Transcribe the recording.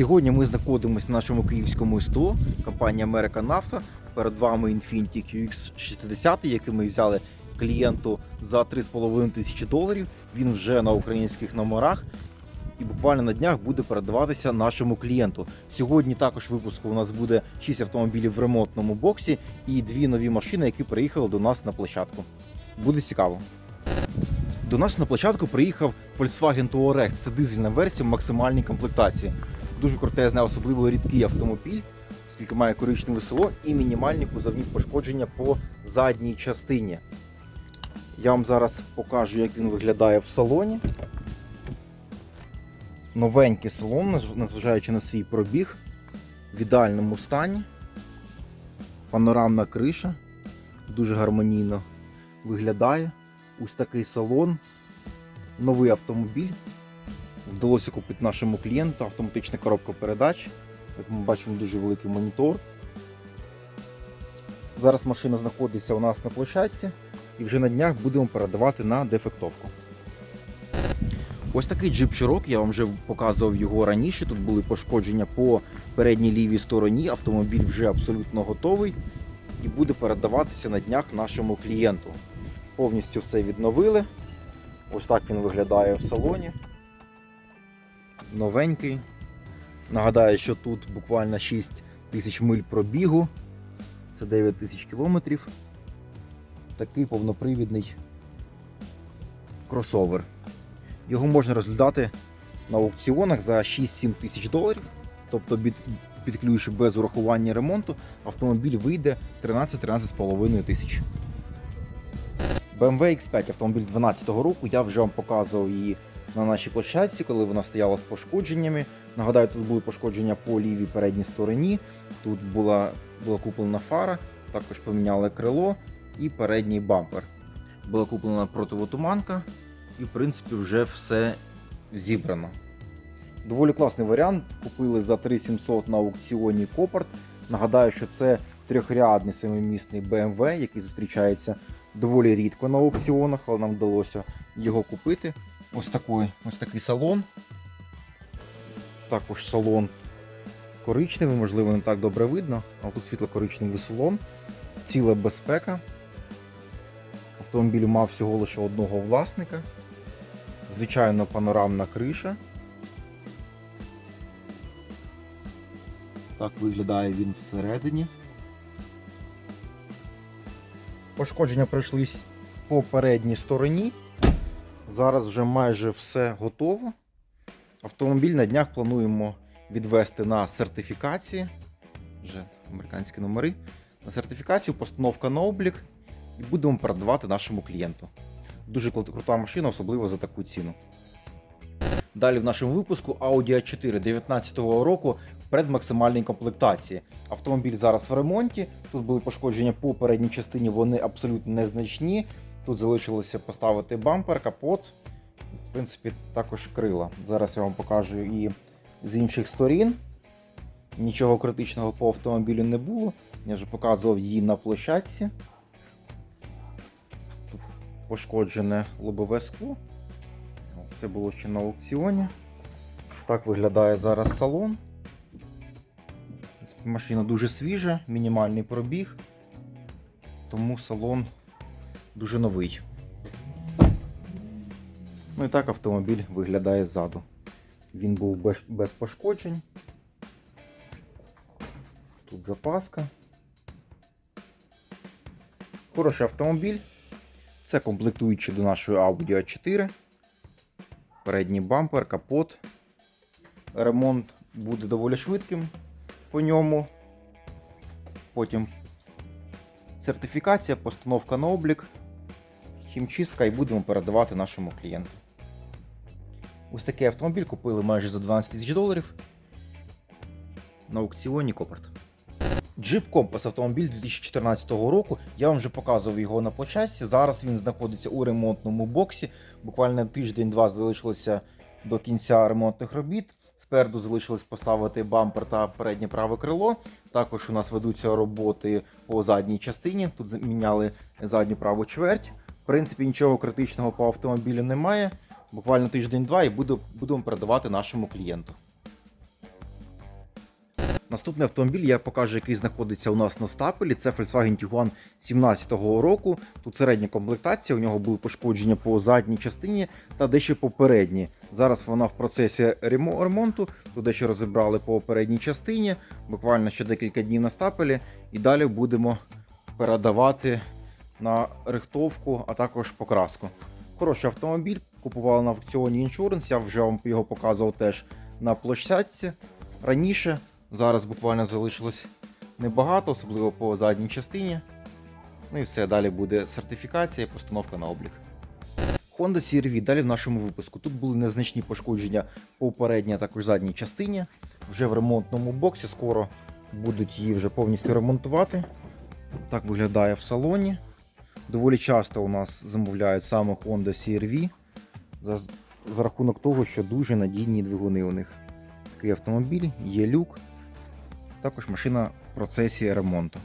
Сьогодні ми знаходимося на нашому київському СТО, компанія Америка Нафта. Перед вами Infiniti QX60, який ми взяли клієнту за 3,5 тисячі доларів. Він вже на українських номерах і буквально на днях буде передаватися нашому клієнту. Сьогодні також в випуску у нас буде 6 автомобілів в ремонтному боксі і дві нові машини, які приїхали до нас на площадку. Буде цікаво. До нас на площадку приїхав Volkswagen Touareg. Це дизельна версія в максимальній комплектації. Дуже крутезний, особливо рідкий автомобіль, оскільки має коричневе село і мінімальні кузовні пошкодження по задній частині. Я вам зараз покажу, як він виглядає в салоні. Новенький салон, незважаючи на свій пробіг, в ідеальному стані. Панорамна криша, дуже гармонійно виглядає. Ось такий салон, новий автомобіль. Вдалося купити нашому клієнту автоматична коробка передач. Як ми бачимо, дуже великий монітор. Зараз машина знаходиться у нас на площадці і вже на днях будемо передавати на дефектовку. Ось такий джип Cherokee, я вам вже показував його раніше. Тут були пошкодження по передній лівій стороні. Автомобіль вже абсолютно готовий і буде передаватися на днях нашому клієнту. Повністю все відновили. Ось так він виглядає в салоні. Новенький. Нагадаю, що тут буквально 6 тисяч миль пробігу. Це 9 тисяч кілометрів. Такий повнопривідний кросовер. Його можна розглядати на аукціонах за 6-7 тисяч доларів. Тобто, під, ключ без урахування ремонту, автомобіль вийде 13-13,5 тисяч. BMW X5 автомобіль 2012 року. Я вже вам показував її на нашій площадці, коли вона стояла з пошкодженнями. Нагадаю, тут були пошкодження по лівій передній стороні. Тут була, була куплена фара, також поміняли крило і передній бампер. Була куплена противотуманка, і в принципі вже все зібрано. Доволі класний варіант. Купили за 3700 на аукціоні Копарт. Нагадаю, що це трьохрядний семимісний BMW, який зустрічається доволі рідко на аукціонах, але нам вдалося його купити. Ось такий, ось такий салон. Також салон коричневий, можливо, не так добре видно, але тут світло-коричневий салон, ціла безпека. Автомобіль мав всього лише одного власника. Звичайно, панорамна криша. Так виглядає він всередині. Пошкодження пройшлись по передній стороні. Зараз вже майже все готово. Автомобіль на днях плануємо відвести на сертифікації. Вже американські номери. На сертифікацію, постановка на облік і будемо передавати нашому клієнту. Дуже крута машина, особливо за таку ціну. Далі в нашому випуску Audi A4 2019 року в предмаксимальній комплектації. Автомобіль зараз в ремонті. Тут були пошкодження по передній частині, вони абсолютно незначні. Тут залишилося поставити бампер, капот, в принципі, також крила. Зараз я вам покажу і з інших сторін. Нічого критичного по автомобілю не було. Я вже показував її на площадці. Тут пошкоджене лобове скло. Це було ще на аукціоні. Так виглядає зараз салон. Машина дуже свіжа, мінімальний пробіг, тому салон дуже новий. Ну і так автомобіль виглядає ззаду. Він був без, без пошкоджень. Тут запаска. Хороший автомобіль. Це комплектуючи до нашої Audi A4. Передній бампер, капот. Ремонт буде доволі швидким по ньому. Потім сертифікація, постановка на облік, хімчистка і будемо передавати нашому клієнту. Ось такий автомобіль купили майже за 12 тисяч доларів на аукціоні Копарт. Jeep Compass автомобіль 2014 року. Я вам вже показував його на площадці. Зараз він знаходиться у ремонтному боксі. Буквально тиждень-два залишилося до кінця ремонтних робіт. Спереду залишилось поставити бампер та переднє праве крило. Також у нас ведуться роботи по задній частині. Тут заміняли задню праву чверть. Принципі, нічого критичного по автомобілю немає. Буквально тиждень-два і буду- будемо передавати нашому клієнту. Наступний автомобіль я покажу, який знаходиться у нас на стапелі. Це Volkswagen Tiguan 17-го року. Тут середня комплектація, у нього були пошкодження по задній частині та дещо по передній. Зараз вона в процесі ремонту, тут дещо розібрали по передній частині, буквально ще декілька днів на стапелі, і далі будемо передавати на рихтовку, а також покраску. Хороший автомобіль, купували на аукціоні іншуренс, я вже вам його показував теж на площадці раніше. Зараз буквально залишилось небагато, особливо по задній частині. Ну і все, далі буде сертифікація і постановка на облік. Honda CR-V далі в нашому випуску. Тут були незначні пошкодження по передній, а також задній частині. Вже в ремонтному боксі скоро будуть її вже повністю ремонтувати. Так виглядає в салоні. Доволі часто у нас замовляють саме Honda CR-V за, за рахунок того, що дуже надійні двигуни у них. Такий автомобіль, є люк. Також машина в процесі ремонту.